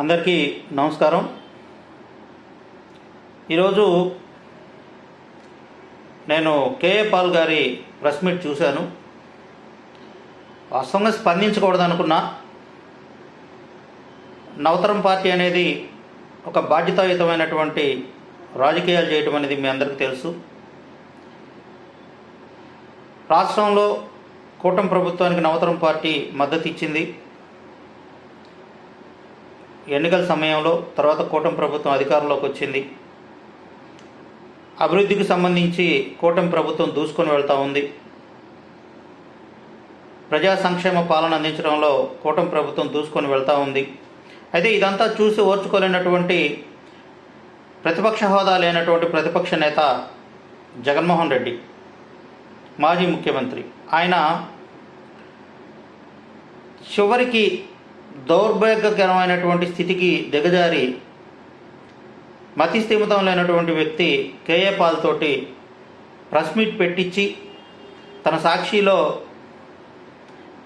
అందరికీ నమస్కారం. ఈరోజు నేను కేఏ పాల్ గారి ప్రెస్ మీట్ చూశాను. వాస్తవంగా స్పందించకూడదు అనుకున్నా నవతరం పార్టీ అనేది ఒక బాధ్యతాయుతమైనటువంటి రాజకీయాలు చేయటం అనేది మీ అందరికీ తెలుసు. రాష్ట్రంలో కూటమి ప్రభుత్వానికి నవతరం పార్టీ మద్దతు ఇచ్చింది. ఎన్నికల సమయంలో తర్వాత కూటమి ప్రభుత్వం అధికారంలోకి వచ్చింది. అభివృద్ధికి సంబంధించి కూటమి ప్రభుత్వం దూసుకొని వెళ్తూ ఉంది. ప్రజా సంక్షేమ పాలన అందించడంలో కూటమి ప్రభుత్వం దూసుకొని వెళ్తూ ఉంది. అయితే ఇదంతా చూసి ఓర్చుకోలేనటువంటి ప్రతిపక్ష హోదా లేనటువంటి ప్రతిపక్ష నేత జగన్మోహన్ రెడ్డి మాజీ ముఖ్యమంత్రి. ఆయన చివరికి దౌర్భాగ్యకరమైనటువంటి స్థితికి దిగజారి మతి స్థిమితం లేనటువంటి వ్యక్తి కేఏ పాల్తోటి ప్రెస్ మీట్ పెట్టించి తన సాక్షిలో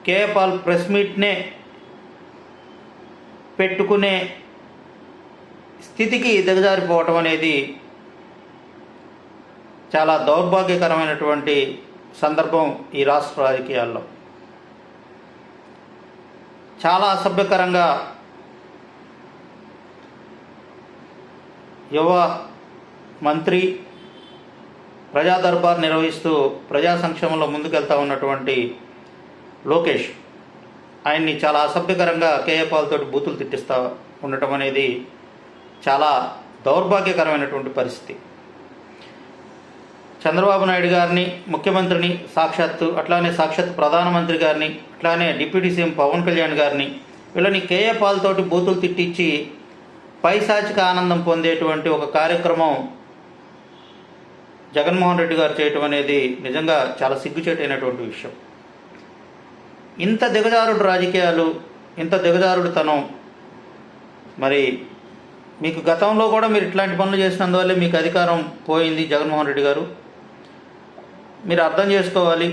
కేఏ పాల్ ప్రెస్ మీట్నే పెట్టుకునే స్థితికి దిగజారిపోవటం అనేది చాలా దౌర్భాగ్యకరమైనటువంటి సందర్భం ఈ రాష్ట్ర రాజకీయాల్లో. చాలా అసభ్యకరంగా యువ మంత్రి ప్రజా దర్బార్ నిర్వహిస్తూ ప్రజా సంక్షేమంలో ముందుకెళ్తా ఉన్నటువంటి లోకేష్ ఆయన్ని చాలా అసభ్యకరంగా కేఏపాల్తోటి బూతులు తిట్టిస్తూ ఉండటం అనేది చాలా దౌర్భాగ్యకరమైనటువంటి పరిస్థితి. చంద్రబాబు నాయుడు గారిని ముఖ్యమంత్రిని సాక్షాత్తు అట్లానే సాక్షాత్ ప్రధానమంత్రి గారిని అట్లానే డిప్యూటీ సీఎం పవన్ కళ్యాణ్ గారిని వీళ్ళని కేఏ పాల్తోటి బూతులు తిట్టించి పైశాచిక ఆనందం పొందేటువంటి ఒక కార్యక్రమం జగన్మోహన్ రెడ్డి గారు చేయటం అనేది నిజంగా చాలా సిగ్గుచేటైనటువంటి విషయం. ఇంత దిగజారుడు రాజకీయాలు ఇంత దిగజారుడుతనం మరి మీకు గతంలో కూడా మీరు ఇట్లాంటి పనులు చేసినందువల్లే మీకు అధికారం పోయింది జగన్మోహన్ రెడ్డి గారు. మీరు అర్థం చేసుకోవాలి.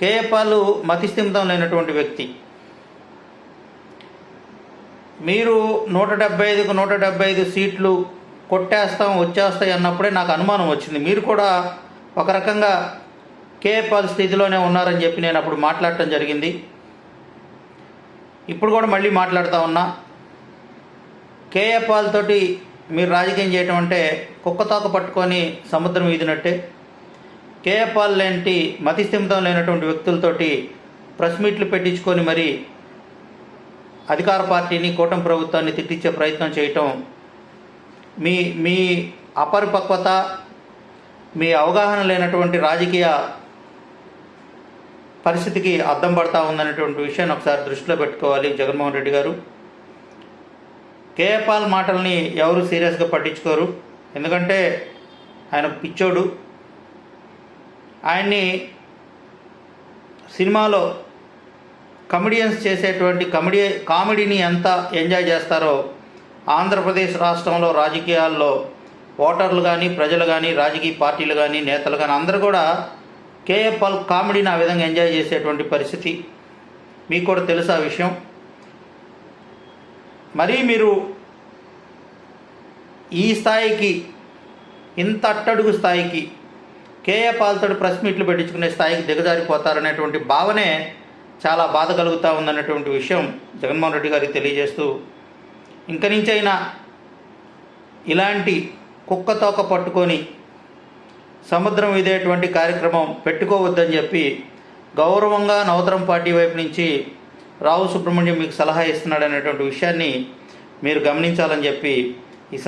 కేఏపాలు మతిస్థిమితం లేనటువంటి వ్యక్తి. మీరు నూట డెబ్బై ఐదుకు నూట డెబ్బై ఐదు సీట్లు కొట్టేస్తాం వచ్చేస్తాయి అన్నప్పుడే నాకు అనుమానం వచ్చింది. మీరు కూడా ఒక రకంగా కేఏపాల్ స్థితిలోనే ఉన్నారని చెప్పి నేను అప్పుడు మాట్లాడటం జరిగింది. ఇప్పుడు కూడా మళ్ళీ మాట్లాడుతూ ఉన్నా. కేఏపాల్ తోటి మీరు రాజకీయం చేయటం అంటే కుక్కతోక పట్టుకొని సముద్రం ఈదినట్టే. కేఏపాల్ లాంటి మతిస్థిమితం లేనటువంటి వ్యక్తులతోటి ప్రెస్ మీట్లు పెట్టించుకొని మరి అధికార పార్టీని కూటమి ప్రభుత్వాన్ని తిట్టించే ప్రయత్నం చేయటం మీ మీ అపరిపక్వత మీ అవగాహన లేనటువంటి రాజకీయ పరిస్థితికి అద్దం పడతా ఉందనేటువంటి విషయాన్ని ఒకసారి దృష్టిలో పెట్టుకోవాలి జగన్మోహన్ రెడ్డి గారు. కేఏపాల్ మాటల్ని ఎవరు సీరియస్గా పట్టించుకోరు. ఎందుకంటే ఆయన పిచ్చోడు. ఆయన్ని సినిమాలో కమెడియన్స్ చేసేటువంటి కమెడీ కామెడీని ఎంత ఎంజాయ్ చేస్తారో ఆంధ్రప్రదేశ్ రాష్ట్రంలో రాజకీయాల్లో ఓటర్లు కానీ ప్రజలు కానీ రాజకీయ పార్టీలు కానీ నేతలు కానీ అందరూ కూడా కేఏపాల్ కామెడీని ఆ విధంగా ఎంజాయ్ చేసేటువంటి పరిస్థితి. మీకు కూడా తెలుసు ఆ విషయం. మరీ మీరు ఈ స్థాయికి ఇంత అట్టడుగు స్థాయికి కేఏ పాల్తోటి ప్రెస్ మీట్లు పెట్టించుకునే స్థాయికి దిగజారిపోతారనేటువంటి భావనే చాలా బాధ కలుగుతూ ఉందన్నటువంటి విషయం జగన్మోహన్ రెడ్డి గారికి తెలియజేస్తూ ఇంక నుంచైనా ఇలాంటి కుక్కతోక పట్టుకొని సముద్రం ఇదేటువంటి కార్యక్రమం పెట్టుకోవద్దని చెప్పి గౌరవంగా నవతరం పార్టీ వైపు నుంచి రావు సుబ్రహ్మణ్యం మీకు సలహా ఇస్తున్నాడు అనేటువంటి విషయాన్ని మీరు గమనించాలని చెప్పి ఈ